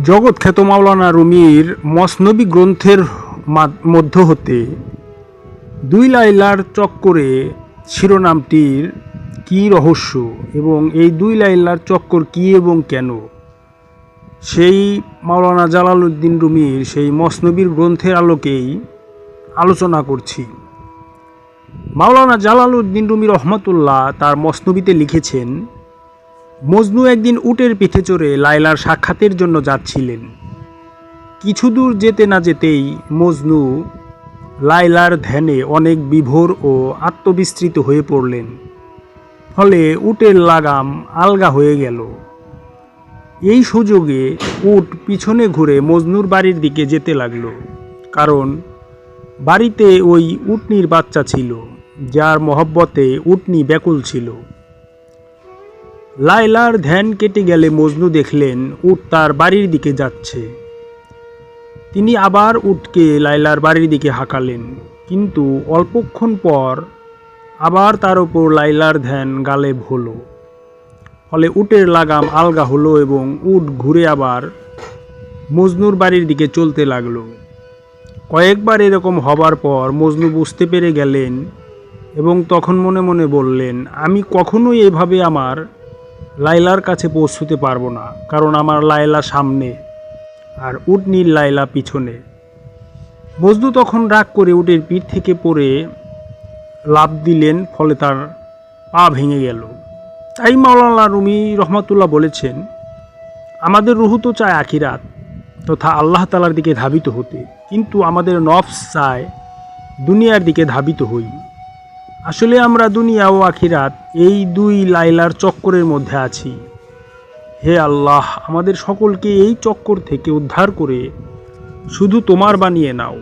জগৎ খ্যাত মাওলানা রুমির মসনবী গ্রন্থের মধ্য হতে দুই লাইলার চক্করে শিরোনামটির কী রহস্য এবং এই দুই লাইলার চক্কর কী এবং কেন? সেই মাওলানা জালালউদ্দিন রুমির সেই মসনবীর গ্রন্থের আলোকেই আলোচনা করছি। মাওলানা জালালউদ্দিন রুমি রহমতুল্লাহ তার মসনবীতে লিখেছেন মজনু একদিন উটের পিঠে চড়ে লায়লার সাক্ষাতের জন্য যাচ্ছিলেন। কিছু দূর যেতে না যেতেই মজনু লায়লার ধ্যানে অনেক বিভোর ও আত্মবিস্তৃত হয়ে পড়লেন। ফলে উটের লাগাম আলগা হয়ে গেল। এই সুযোগে উট পিছনে ঘুরে মজনুর বাড়ির দিকে যেতে লাগল, কারণ বাড়িতে ওই উটনির বাচ্চা ছিল, যার মহব্বতে উটনি ব্যাকুল ছিল। লায়লার ধ্যান কেটে গেলে মজনু দেখলেন উট তার বাড়ির দিকে যাচ্ছে। তিনি আবার উটকে লায়লার বাড়ির দিকে হাঁকালেন, কিন্তু অল্পক্ষণ পর আবার তার ওপর লাইলার ধ্যান গালেব হলো। ফলে উটের লাগাম আলগা হলো এবং উট ঘুরে আবার মজনুর বাড়ির দিকে চলতে লাগল। কয়েকবার এরকম হবার পর মজনু বুঝতে পেরে গেলেন এবং তখন মনে মনে বললেন, আমি কখনোই এভাবে আমার লাইলার কাছে পৌঁছতে পারব না, কারণ আমার লাইলা সামনে আর উটনির লাইলা পিছনে। মজনু তখন রাগ করে উটের পিঠ থেকে পড়ে লাভ দিলেন, ফলে তার পা ভেঙে গেল। তাই মাওলানা রুমি রহমাতুল্লাহ বলেছেন, আমাদের রুহু তো চায় আখিরাত তথা আল্লাহ তালার দিকে ধাবিত হতে, কিন্তু আমাদের নফস চায় দুনিয়ার দিকে ধাবিত হই। আসলে আমরা দুনিয়া ও আখিরাত এই দুই লাইলার চক্করের মধ্যে আছি। হে আল্লাহ, আমাদের সকলকে এই চক্কর থেকে উদ্ধার করে শুধু তোমার বানিয়ে নাও।